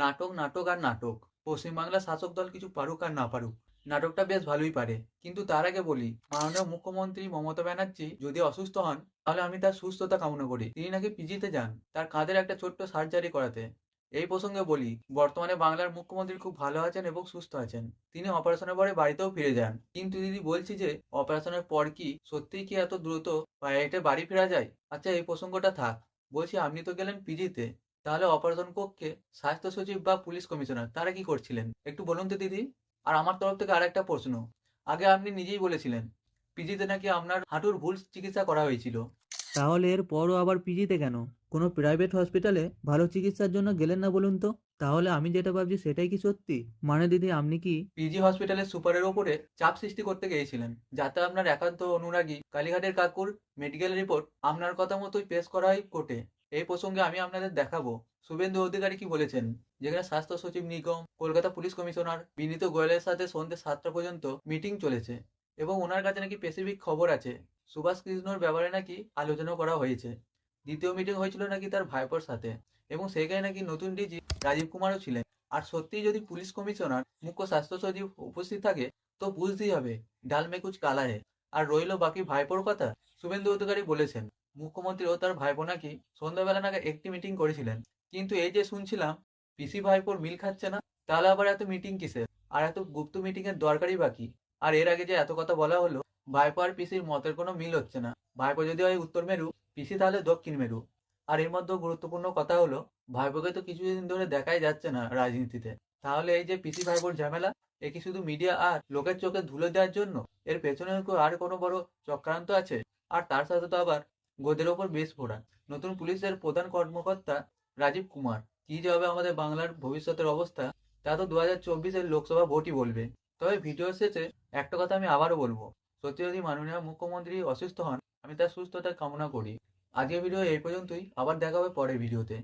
নাটক নাটক আর নাটক। পশ্চিমবাংলার শাসক দল কিছু পারুক আর না পারুক, নাটকটা বেশ ভালোই পারে। কিন্তু তার আগে বলি, মাননীয় মুখ্যমন্ত্রী মমতা ব্যানার্জি যদি অসুস্থ হন, তাহলে আমি তার সুস্থতা কামনা করি। তিনি নাকি পিজিতে যান, তার কাঁধের একটা ছোট্ট সার্জারি করাতে। এই প্রসঙ্গে বলি, বর্তমানে বাংলার মুখ্যমন্ত্রী খুব ভালো আছেন এবং সুস্থ আছেন। তিনি অপারেশনের পরে বাড়িতেও ফিরে যান। কিন্তু দিদি বলছি যে, অপারেশনের পর কি সত্যিই কি এত দ্রুত বাড়ি ফেরা যায়? আচ্ছা এই প্রসঙ্গটা থাক। বলছি, আপনি তো গেলেন পিজিতে। তাহলে অপারেশন কক্ষে স্বাস্থ্য সচিব বা পুলিশ কমিশনার তারা কি করছিলেন? একটু বলুন তো দিদি। আর আমার তরফ থেকে আরেকটা প্রশ্ন। আগে আপনি নিজেই বলেছিলেন পিজিতে নাকি আপনার হাঁটুর ভুল চিকিৎসা করা হয়েছিল। তাহলে এর পরও আবার পিজিতে কেন? কোনো প্রাইভেট হসপিটালে ভালো চিকিৎসার জন্য গেলেন না বলুন তো? তাহলে আমি যেটা ভাবছি সেটাই কি সত্যি? মানে দিদি আপনি কি পিজি হসপিটালের সুপারের ওপরে চাপ সৃষ্টি করতে গিয়েছিলেন যাতে আপনার একান্ত অনুরাগী কালীঘাটের কাকুর মেডিকেল রিপোর্ট আপনার কথা মতোই পেশ করা হয় কোর্টে? এই প্রসঙ্গে আমি আপনাদের দেখাবো শুভেন্দু অধিকারী কি বলেছেন? যেখানে স্বাস্থ্য সচিব নিগম, কলকাতা পুলিশ কমিশনার বিনীত গোয়েলের সাথে সন্ধ্যে সাতটা পর্যন্ত মিটিং চলেছে এবং ওনার কাছে নাকি স্পেসিফিক খবর আছে। সুভাষ কৃষ্ণর ব্যাপারে নাকি আলোচনা করা হয়েছে। দ্বিতীয় মিটিং হয়েছিল নাকি তার ভাইপোর সাথে এবং সেখানে নাকি নতুন ডিজি রাজীব কুমারও ছিলেন। আর সত্যিই যদি পুলিশ কমিশনার, মুখ্য স্বাস্থ্য সচিব উপস্থিত থাকে, তো বুঝতেই হবে ডাল মে কুচ কালা হে আর রইল বাকি ভাইপোর কথা শুভেন্দু অধিকারী বলেছেন। মুখ্যমন্ত্রী ও তার ভাইপো নাকি সন্ধ্যাবেলা নাকি একটি মিটিং করেছিলেন। কিন্তু এই যে শুনছিলাম, পিসি ভাইপোর মিল খাচ্ছে না, তাহলে আবার এত মিটিং কিসের? আর এত গুপ্ত মিটিং এর দরকারই বাকি আর এর আগে যে এত কথা বলা হলো, ভাইপো আর পিসির মতের কোনো মিল হচ্ছে না। ভাইপো যদি হয় উত্তর মেরু, পিসি তাহলে দক্ষিণ মেরু। আর এর মধ্যেও গুরুত্বপূর্ণ কথা হলো, ভাইপোকে তো কিছুদিন ধরে দেখাই যাচ্ছে না রাজনীতিতে। তাহলে এই যে পিসি ভাইপোর ঝামেলা, এ কি শুধু মিডিয়া আর লোকের চোখে ধুলো দেওয়ার জন্য? এর পেছনে আর কোনো বড় চক্রান্ত আছে? আর তার সাথে তো আবার গোদের ওপর বেশ ফোড়া। নতুন পুলিশের প্রধান কর্মকর্তা রাজীব কুমার। কি যে হবে আমাদের বাংলার ভবিষ্যতের অবস্থা, তা তো দু হাজার চব্বিশের লোকসভা ভোটই বলবে। তবে ভিডিও শেষে একটা কথা আমি আবারও বলব। সত্যি যদি মাননীয় মুখ্যমন্ত্রী অসুস্থ হন, আমি তার সুস্থতা কামনা করি। আজকের ভিডিও এই পর্যন্তই। আবার দেখা হবে পরের ভিডিওতে।